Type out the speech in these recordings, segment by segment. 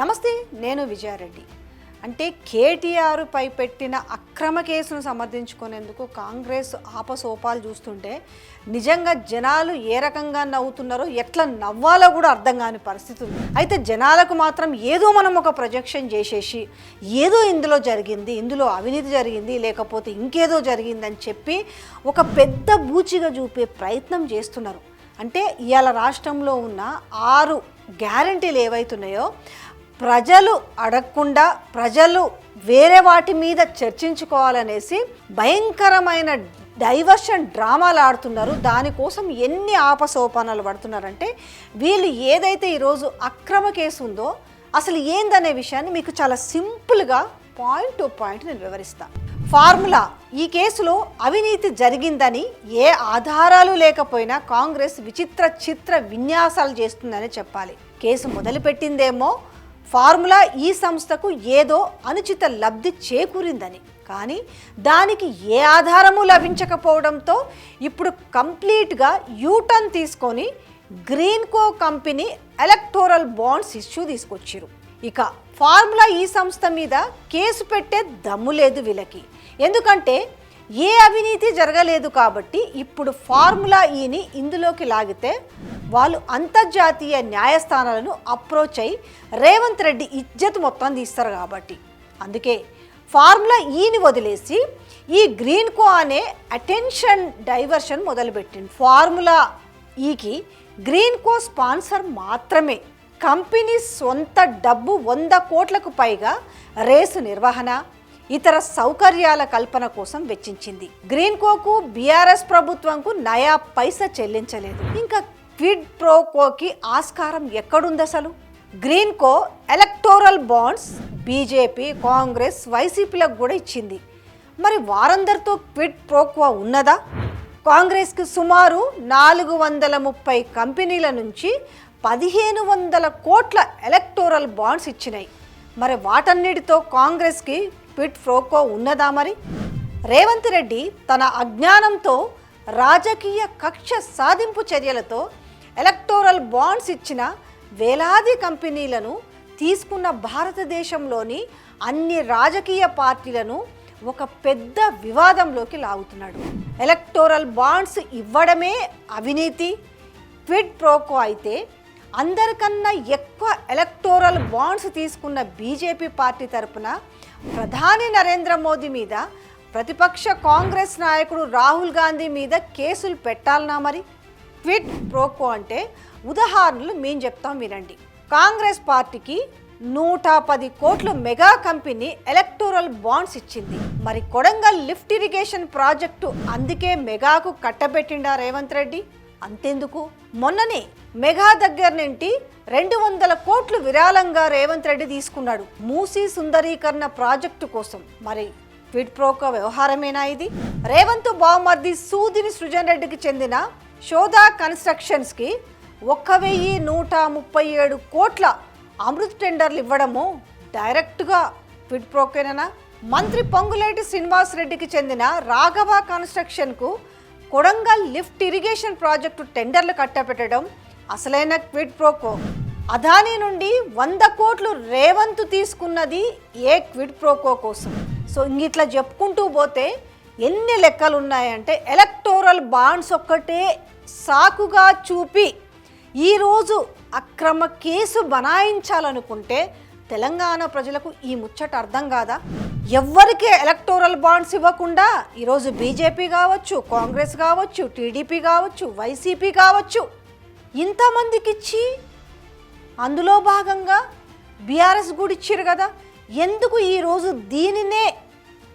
నమస్తే నేను విజయారెడ్డి. అంటే కేటీఆర్ పై పెట్టిన అక్రమ కేసును సమర్థించుకునేందుకు కాంగ్రెస్ ఆపసోపాలు చూస్తుంటే నిజంగా జనాలు ఏ రకంగా నవ్వుతున్నారో ఎట్లా నవ్వాలో కూడా అర్థం కాని పరిస్థితి ఉంది. అయితే జనాలకు మాత్రం ఏదో మనం ఒక ప్రొజెక్షన్ చేసేసి ఏదో ఇందులో జరిగింది ఇందులో అవినీతి జరిగింది లేకపోతే ఇంకేదో జరిగిందని చెప్పి ఒక పెద్ద బూచిగా చూపే ప్రయత్నం చేస్తున్నారు. అంటే ఇవాళ రాష్ట్రంలో ఉన్న ఆరు గ్యారంటీలు ఏవైతున్నాయో ప్రజలు అడగకుండా ప్రజలు వేరే వాటి మీద చర్చించుకోవాలనేసి భయంకరమైన డైవర్షన్ డ్రామాలు ఆడుతున్నారు. దానికోసం ఎన్ని ఆపసోపానాలు పడుతున్నారంటే వీళ్ళు ఏదైతే ఈరోజు అక్రమ కేసు ఉందో అసలు ఏందనే విషయాన్ని మీకు చాలా సింపుల్గా పాయింట్ టు పాయింట్ నేను వివరిస్తాను ఫార్ములా ఈ కేసులో అవినీతి జరిగిందని ఏ ఆధారాలు లేకపోయినా కాంగ్రెస్ విచిత్ర చిత్ర విన్యాసాలు చేస్తుందని చెప్పాలి. కేసు మొదలుపెట్టిందేమో ఫార్ములా ఈ సంస్థకు ఏదో అనుచిత లబ్ధి చేకూరిందని. కానీ దానికి ఏ ఆధారము లభించకపోవడంతో ఇప్పుడు కంప్లీట్గా యూటర్న్ తీసుకొని Greenko company electoral bonds issue తీసుకొచ్చారు ఇక ఫార్ములా ఈ సంస్థ మీద కేసు పెట్టే దమ్ము లేదు వీళ్ళకి. ఎందుకంటే ఏ అవినీతి జరగలేదు కాబట్టి ఇప్పుడు ఫార్ములా ఈని ఇందులోకి లాగితే వాళ్ళు అంతర్జాతీయ న్యాయస్థానాలను అప్రోచ్ అయి రేవంత్ రెడ్డి ఇజ్జత్ మొత్తం తీస్తారు కాబట్టి. అందుకే ఫార్ములా ఈని వదిలేసి ఈ గ్రీన్ కో అనే అటెన్షన్ డైవర్షన్ మొదలుపెట్టింది. ఫార్ములా ఈకి గ్రీన్ కో స్పాన్సర్ మాత్రమే. కంపెనీ సొంత డబ్బు వంద కోట్లకు పైగా రేసు నిర్వహణ ఇతర సౌకర్యాల కల్పన కోసం వెచ్చించింది. గ్రీన్ కోకు బీఆర్ఎస్ ప్రభుత్వంకు నయా పైసా చెల్లించలేదు. ఇంకా క్విడ్ ప్రోకోకి ఆస్కారం ఎక్కడుంది అసలు? Greenko electoral bonds BJP Congress వైసీపీలకు కూడా ఇచ్చింది. మరి వారందరితో క్విడ్ ప్రోక్వా ఉన్నదా? కాంగ్రెస్కి సుమారు నాలుగు వందల ముప్పై కంపెనీల నుంచి పదిహేను వందల కోట్ల ఎలక్టోరల్ బాండ్స్ ఇచ్చినాయి. మరి వాటన్నిటితో కాంగ్రెస్కి క్విట్ ప్రోకో ఉన్నదా మరి? రేవంత్ రెడ్డి తన అజ్ఞానంతో రాజకీయ కక్ష సాధింపు చర్యలతో ఎలక్టోరల్ బాండ్స్ ఇచ్చిన వేలాది కంపెనీలను తీసుకున్న భారతదేశంలోని అన్ని రాజకీయ పార్టీలను ఒక పెద్ద వివాదంలోకి లాగుతున్నాడు. ఎలక్టోరల్ బాండ్స్ ఇవ్వడమే అవినీతి. క్విడ్ ప్రోకో అయితే అందరికన్నా ఎక్కువ ఎలక్టోరల్ బాండ్స్ తీసుకున్న బీజేపీ పార్టీ తరపున ప్రధాని నరేంద్ర మోదీ మీద ప్రతిపక్ష కాంగ్రెస్ నాయకుడు రాహుల్ గాంధీ మీద కేసులు పెట్టాలనా మరి? క్విడ్ ప్రోకో అంటే ఉదాహరణలు మేము చెప్తాం వినండి. కాంగ్రెస్ పార్టీకి నూట పది కోట్ల మెగా కంపెనీ ఎలక్టోరల్ బాండ్స్ ఇచ్చింది. మరి కొడంగల్ లిఫ్ట్ ఇరిగేషన్ ప్రాజెక్టు అందుకే మెగాకు కట్టబెట్టిండా రేవంత్ రెడ్డి? అంతెందుకు? మొన్ననే మెగా దగ్గర నుండి రెండు వందల కోట్లు విరాళంగా రేవంత్ రెడ్డి తీసుకున్నాడు మూసీ సుందరీకరణ ప్రాజెక్టు కోసం. మరి క్విడ్ ప్రోకో వ్యవహారమేనా ఇది? రేవంత్ బావమర్ది సూదిని సృజన్ రెడ్డికి చెందిన శోధా కన్స్ట్రక్షన్స్కి ఒక్క వెయ్యి నూట ముప్పై ఏడు కోట్ల అమృత్ టెండర్లు ఇవ్వడము డైరెక్ట్గా ఫిట్ ప్రోకేనా మంత్రి పొంగులేటి శ్రీనివాస్ రెడ్డికి చెందిన రాఘవ కన్స్ట్రక్షన్కు కొడంగల్ లిఫ్ట్ ఇరిగేషన్ ప్రాజెక్టు టెండర్లు కట్టబెట్టడం అసలైన క్విడ్ ప్రోకో. అదానీ నుండి వంద కోట్లు రేవంత్ తీసుకున్నది ఏ క్విడ్ ప్రోకో కోసం. సో ఇంగిట్లా చెప్పుకుంటూ పోతే ఎన్ని లెక్కలు ఉన్నాయంటే ఎలక్టోరల్ బాండ్స్ ఒక్కటే సాకుగా చూపి ఈరోజు అక్రమ కేసు బనాయించాలనుకుంటే తెలంగాణ ప్రజలకు ఈ ముచ్చట అర్థం కాదా? ఎవ్వరికి ఎలక్టోరల్ బాండ్స్ ఇవ్వకుండా ఈరోజు బీజేపీ కావచ్చు కాంగ్రెస్ కావచ్చు టీడీపీ కావచ్చు వైసీపీ కావచ్చు ఇంతమందికి ఇచ్చి అందులో భాగంగా బీఆర్ఎస్ కూడా ఇచ్చారు కదా? ఎందుకు ఈరోజు దీనినే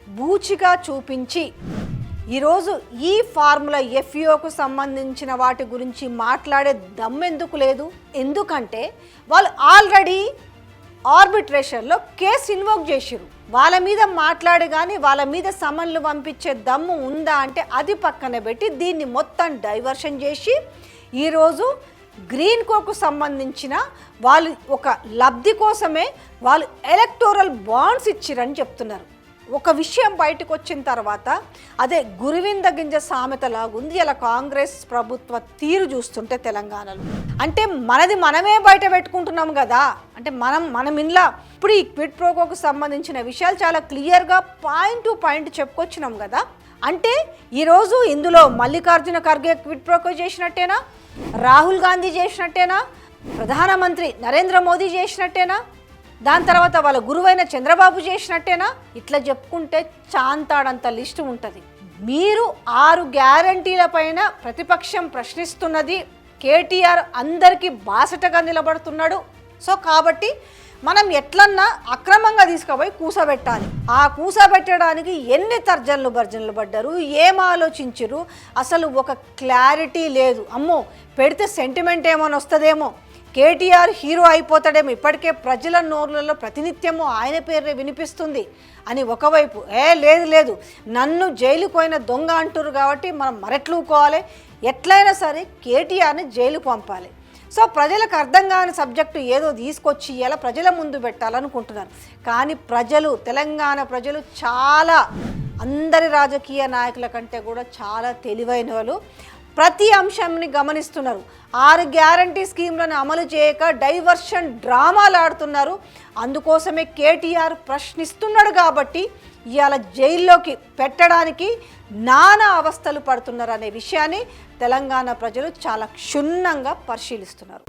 బూచిగా చూపించి ఈరోజు ఈ ఫార్ములా ఎఫ్ఈఓకు సంబంధించిన వాటి గురించి మాట్లాడే దమ్మెందుకు లేదు? ఎందుకంటే వాళ్ళు ఆల్రెడీ ఆర్బిట్రేషన్లో కేసు ఇన్వోక్ చేసిరు వాళ్ళ మీద మాట్లాడి కానీ వాళ్ళ మీద సమన్లు పంపించే దమ్ము ఉందా అంటే అది పక్కన పెట్టి దీన్ని మొత్తం డైవర్షన్ చేసి ఈరోజు గ్రీన్ కోకు సంబంధించిన వాళ్ళు ఒక లబ్ధి కోసమే వాళ్ళు ఎలక్టోరల్ బాండ్స్ ఇచ్చిరని చెప్తున్నారు. ఒక విషయం బయటకు వచ్చిన తర్వాత అదే గురువింద గింజ సామెతలాగుంది ఇలా కాంగ్రెస్ ప్రభుత్వ తీరు చూస్తుంటే తెలంగాణలో. అంటే మనది మనమే బయట పెట్టుకుంటున్నాం కదా. అంటే మనం మనం ఇంట్లో ఇప్పుడు ఈ క్విట్ ప్రోకోకు సంబంధించిన విషయాలు చాలా క్లియర్గా పాయింట్ టు పాయింట్ చెప్పుకొచ్చినాం కదా. అంటే ఈరోజు ఇందులో Mallikarjuna Kharge quid pro quo చేసినట్టేనా? Rahul Gandhi చేసినట్టేనా? ప్రధానమంత్రి నరేంద్ర మోదీ చేసినట్టేనా? దాని తర్వాత వాళ్ళ గురువైన చంద్రబాబు చేసినట్టేనా? ఇట్లా చెప్పుకుంటే చాంతాడంత లిస్టు ఉంటుంది. మీరు ఆరు గ్యారంటీల పైన ప్రతిపక్షం ప్రశ్నిస్తున్నది కేటీఆర్ అందరికీ బాసటగా నిలబడుతున్నాడు. సో కాబట్టి మనం ఎట్లన్నా అక్రమంగా తీసుకుపోయి కూసబెట్టాలి. ఆ కూసబెట్టడానికి ఎన్ని తర్జనలు భర్జనలు పడ్డారు? ఏం ఆలోచించరు అసలు ఒక క్లారిటీ లేదు. అమ్మో పెడితే సెంటిమెంట్ ఏమైనా వస్తుందేమో కేటీఆర్ హీరో అయిపోతాడేమో. ఇప్పటికే ప్రజల నోర్లలో ప్రతినిత్యము ఆయన పేరే వినిపిస్తుంది అని ఒకవైపు. ఏ లేదు లేదు. నన్ను జైలుకు పోయిన దొంగ అంటురు కాబట్టి మనం మరెట్లుకోవాలి? ఎట్లయినా సరే కేటీఆర్ని జైలుకు పంపాలి. సో ప్రజలకు అర్థం కాని సబ్జెక్టు ఏదో తీసుకొచ్చి ఇలా ప్రజల ముందు పెట్టాలనుకుంటున్నారు. కానీ ప్రజలు తెలంగాణ ప్రజలు చాలా అందరి రాజకీయ నాయకుల కంటే కూడా చాలా తెలివైన వాళ్ళు ప్రతి అంశాన్ని గమనిస్తున్నారు. ఆరు గ్యారంటీ స్కీమ్లను అమలు చేయక డైవర్షన్ డ్రామాలు ఆడుతున్నారు. అందుకోసమే కేటీఆర్ ప్రశ్నిస్తున్నాడు కాబట్టి ఇవాళ జైల్లోకి పెట్టడానికి నానా అవస్థలు పడుతున్నారు అనే విషయాన్ని తెలంగాణ ప్రజలు చాలా క్షుణ్ణంగా పరిశీలిస్తున్నారు.